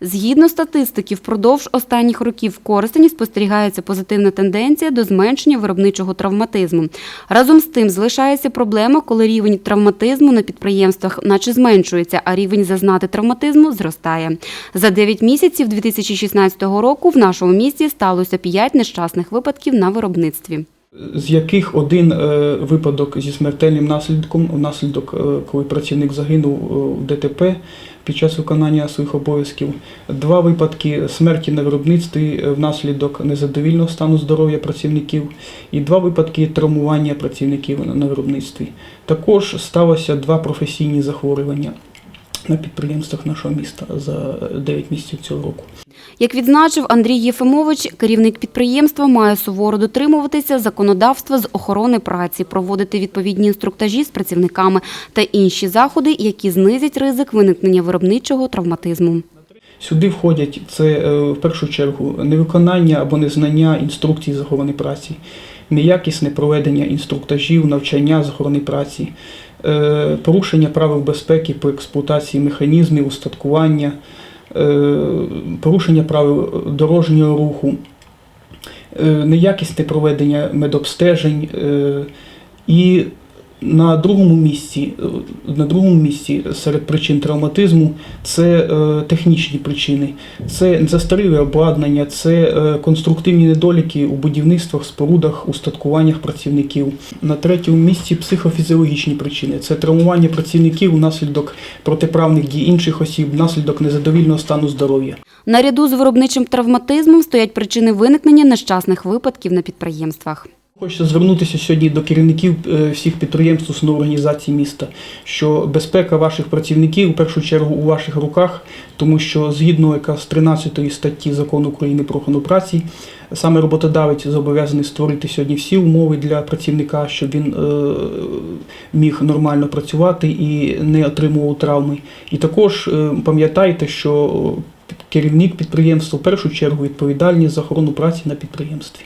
Згідно статистики, впродовж останніх років в Коростені спостерігається позитивна тенденція до зменшення виробничого травматизму. Разом з тим залишається проблема, коли рівень травматизму на підприємствах наче зменшується, а рівень зазнати травматизму зростає. За 9 місяців 2016 року в нашому місті сталося 5 нещасних випадків на виробництві. з яких один е, випадок зі смертельним наслідком, внаслідок, е, коли працівник загинув е, в ДТП під час виконання своїх обов'язків, два випадки смерті на виробництві е, внаслідок незадовільного стану здоров'я працівників, і два випадки травмування працівників на- на виробництві. Також сталося два професійні захворювання на підприємствах нашого міста за 9 місяців цього року. Як відзначив Андрій Єфимович, керівник підприємства має суворо дотримуватися законодавства з охорони праці, проводити відповідні інструктажі з працівниками та інші заходи, які знизять ризик виникнення виробничого травматизму. Сюди входять це е, в першу чергу невиконання або незнання інструкцій з охорони праці, неякісне проведення інструктажів, навчання з охорони праці, е, порушення правил безпеки по експлуатації механізмів, устаткування, е, порушення правил дорожнього руху, е, неякісне проведення медобстежень і на другому місці, на другому місці серед причин травматизму це е, технічні причини, це застаріле обладнання, це е, конструктивні недоліки у будівництвах, спорудах, устаткуваннях працівників. На третьому місці психофізіологічні причини. Це травмування працівників внаслідок протиправних дій інших осіб, внаслідок незадовільного стану здоров'я. Наряду з виробничим травматизмом стоять причини виникнення нещасних випадків на підприємствах. Хочеться звернутися сьогодні до керівників е, всіх підприємств, установ організацій міста, що безпека ваших працівників в першу чергу у ваших руках, тому що згідно якраз 13 статті закону України про охорону праці, саме роботодавець зобов'язаний створити сьогодні всі умови для працівника, щоб він е, міг нормально працювати і не отримував травми. І також е, пам'ятайте, що керівник підприємства в першу чергу відповідальний за охорону праці на підприємстві.